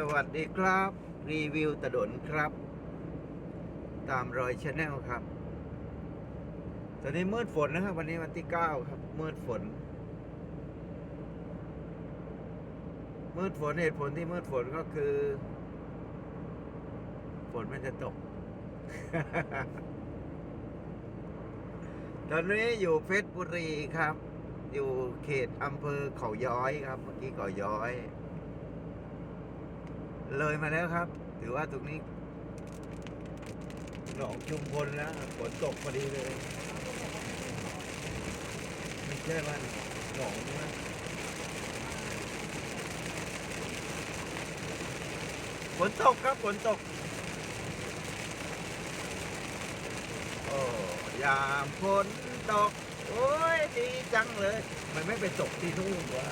สวัสดีครับ รีวิวตะดนครับ ตามรอยชาแนลครับ ตอนนี้มืดฝนนะครับ วันนี้วันที่เก้าครับ มืดฝน มืดฝนเหตุผลที่มืดฝนก็คือ ฝนมันจะตก ตอนนี้อยู่เพชรบุรีครับ อยู่เขตอำเภอเขาย้อยครับ เมื่อกี้เขาย้อย เลยมาแล้วครับ ถือว่าตรงนี้หนองชุมพลแล้วฝนตกพอดีเลยไม่ใช่ว่าหนองนะฝนตกครับฝนตกโอ้ยามฝนตก โอ้ยดีจังเลย มันไม่ไปตกที่นู่นวะ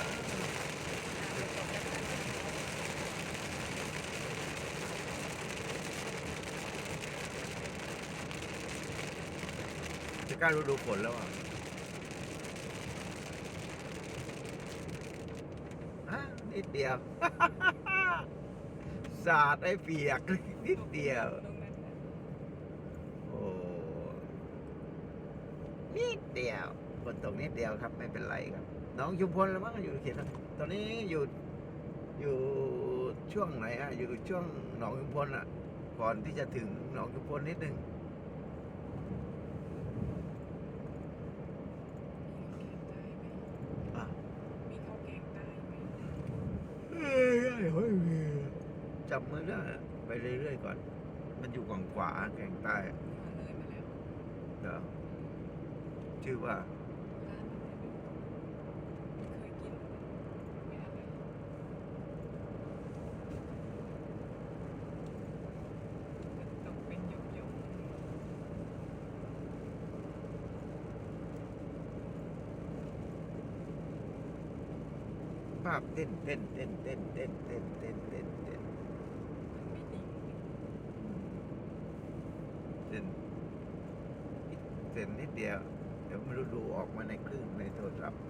ล้ฤดูฝนแล้วอะฮะนิดเดียว สาดไอ้เปียกนิดเดียว โอ้ นิดเดียวฝนตกนิดเดียวครับ ไม่เป็นไรครับ น้องชุมพลแล้วมั้งอยู่เขตนั้นตอนนี้อยู่อยู่ช่วงไหนอะ อยู่ช่วงหนองชุมพลอะ ก่อนที่จะถึงหนองชุมพลนิดนึงอะ มีข้าวแกงใต้ไหม เอ้ยเฮ้ย จับมือได้ไปเรื่อยๆก่อน มันอยู่ฝั่งขวาแกงใต้มาเลยมาแล้วเดี๋ยวชื่อว่าร้านอะไรไม่เคยกินไม่อะไรมันต้องเป็นหยกหยกภาพเต้นเต้นเต้นเต้นเต้นเต้นเต้นเต้นเต้นมันไม่นิ่ง เต้น เต้นนิดเดียว เดี๋ยวม่รู้ดูออกมาในคลื่นในโทรศัพท์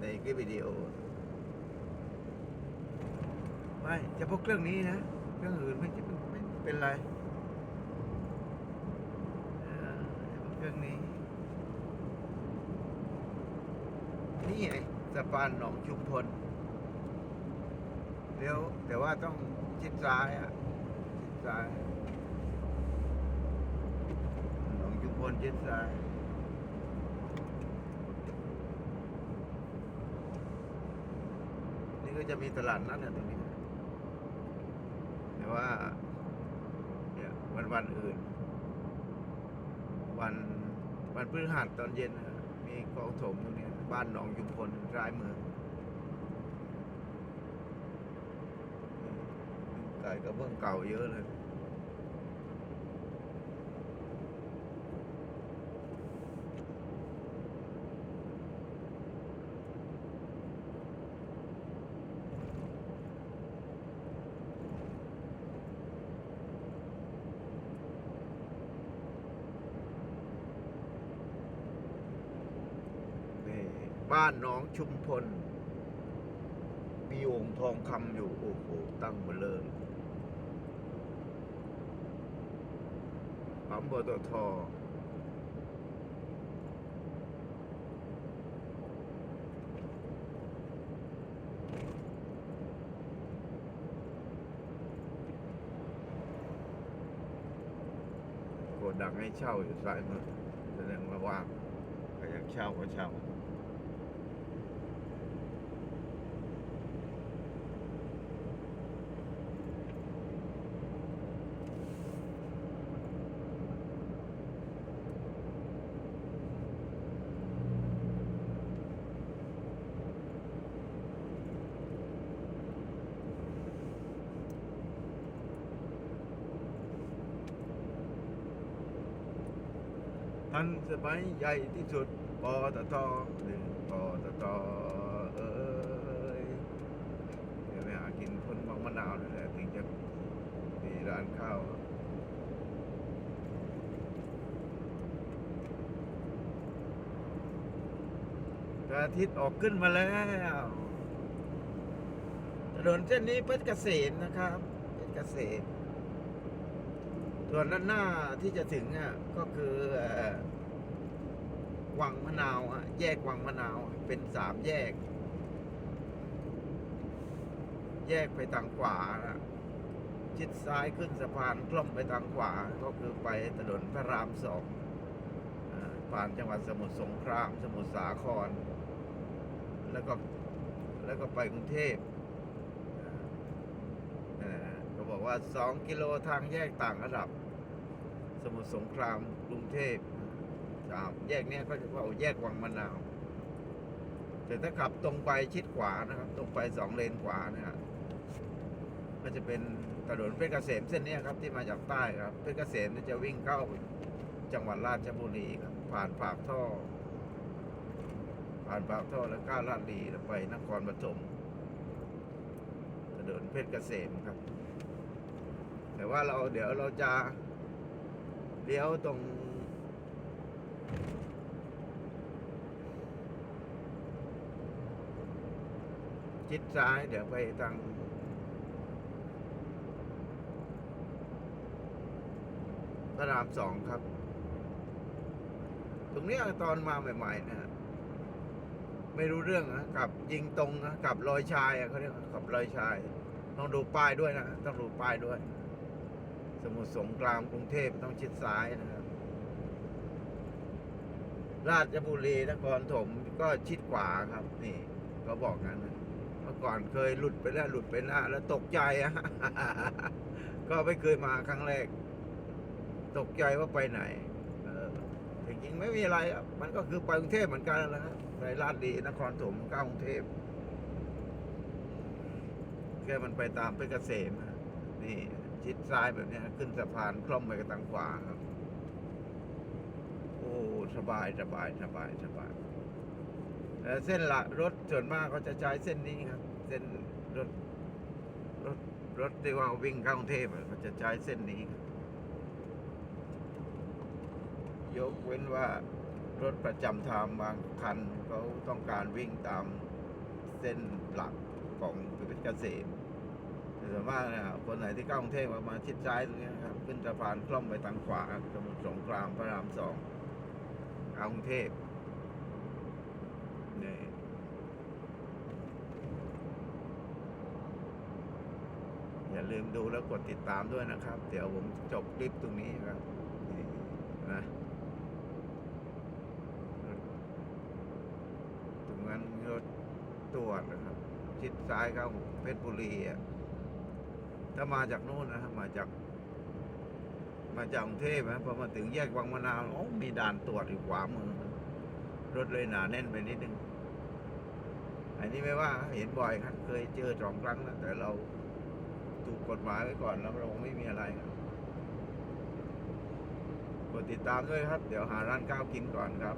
ในคลิปวิดีโอไม่เฉพาะเครื่องนี้นะเครื่องอื่นไม่ไม่เป็นไรเออเฉพาะเครื่องนี้ นี่ไงสะพานหนองชุมพลเดี๋ยวแต่ว่าต้องชิดซ้ายอะชิดซ้าย หนองชุมพลชิดซ้ายนี่ก็จะมีตลาดนัดนะตรงนี้ แต่ว่า เนี่ยวันวันอื่น วันวันพฤหัสตอนเย็น มีกองถมตรงนี้บ้านหนองยุมพลร้ายมือไก่กระเบื้องเก่าเยอะเลย นี่ บ้านน้องชุมพล มีองค์ทองคำอยู่ โอ้โห ตั้งเบลเลยปั๊มปตทดังให้เช่าอยู่ซ้ายมือแสดงว่าว่างใครอยากเช่าก็เช่า ทันสมัยใหญ่ที่สุดปตทหนึ่งปตทเอ้ยเดี๋ยวไปหากินพ้นบางมะนาวนี่แหละถึงจะมีร้านข้าวอาทิตย์ออกขึ้นมาแล้วถนนเส้นนี้เพชรเกษมนะครับเพชรเกษม ส่วนด้านหน้าที่จะถึงอะก็คือวังมะนาวอะแยกวังมะนาวเป็นสามแยก แยกไปทางขวานะชิดซ้ายขึ้นสะพานกล้อมไปทางขวา ก็คือไปถนนพระรามสองผ่านจังหวัดสมุทรสงคราม สมุทรสาคร แล้วก็แล้วก็ไปกรุงเทพอ่าก็บอก ว่าสองกิโลทางแยกต่างระดับ สมุทรสงครามกรุงเทพสามแยกเนี้ยก็จะว่าแยกวังมะนาว แต่ถ้าขับตรงไปชิดขวานะครับ ตรงไปสองเลนขวานะครับก็จะเป็นถนนเพชรเกษมเส้นนี้ครับที่มาจากใต้ครับเพชรเกษมจะวิ่งเข้าจังหวัดราชบุรีครับ ผ่านปากท่อ ผ่านปากท่อแล้วก้าวลาดลีแล้วไปนครปฐมถนนเพชรเกษมครับ แต่ว่าเราเดี๋ยวเราจะเลี้ยวตรง ชิดซ้าย เดี๋ยวไปทางพระรามสองครับ ตรงนี้ตอนมาใหม่ๆนะไม่รู้เรื่องนะกับยิงตรงนะกับลอยชายเขาเรียกกับลอยชาย ต้องดูป้ายด้วยนะ ต้องดูป้ายด้วย สมุทรสงครามกรุงเทพต้องชิดซ้ายนะครับ ราชบุรีนครถมก็ชิดขวาครับ นี่เขาบอกงั้นนะเมื่อก่อนเคยหลุดไปแล้วหลุดไปหน้า แล้วตกใจอะก็ไม่เคยมาครั้งแรก ตกใจว่าไปไหน เออจริงๆไม่มีอะไรมันก็คือไปกรุงเทพเหมือนกันแหละครับไปลาดดีนครถมก้ากรุงเทพแค่มันไปตามเพชรเกษมนี่ ชิดซ้ายแบบนี้ขึ้นสะพานคล่อมไปกับทางขวาครับ โอ้สบายสบายสบายสบายเอ่อเส้นละรถส่วนมากเขาจะใช้เส้นนี้ครับ เส้นรถรถรถที่ว่าวิ่งเข้ากรุงเทพเขาจะใช้เส้นนี้ครับ ยกเว้นว่ารถประจำทางบางคันเขาต้องการวิ่งตามเส้นหลักของเพชรเกษมแต่ ส่วนมากเนะคนไหนที่เข้ากรุงเทพมาชิดซ้ายตรงนี้ครับขึ้นสะพานคล่อมไปทางขวาสมุทรสงครามพระรามสองกรุงเทพนี่อย่าลืมดูแล้วกดติดตามด้วยนะครับ เดี๋ยวผมจบคลิปตรงนี้ครับนี่นะตรงนั้นรถตรวจนะครับ ชิดซ้ายเข้าเพชรบุรีอะ ถ้ามาจากโนู่นนะมาจาก มาจากกรุงเทพนะพอมาถึงแยกวังมะนาวโอ้มีด่านตรวจอยู่ขวามือ รถเลยหนาแน่นไปนิดนึง อันนี้ไม่ว่าเห็นบ่อยครับ เคยเจอสองครั้งแล้วแต่เราถูกกฎหมายไว้ก่อนแล้วเราไม่มีอะไรครับกดติดตามด้วยครับ เดี๋ยวหาร้านข้าวกินก่อนครับ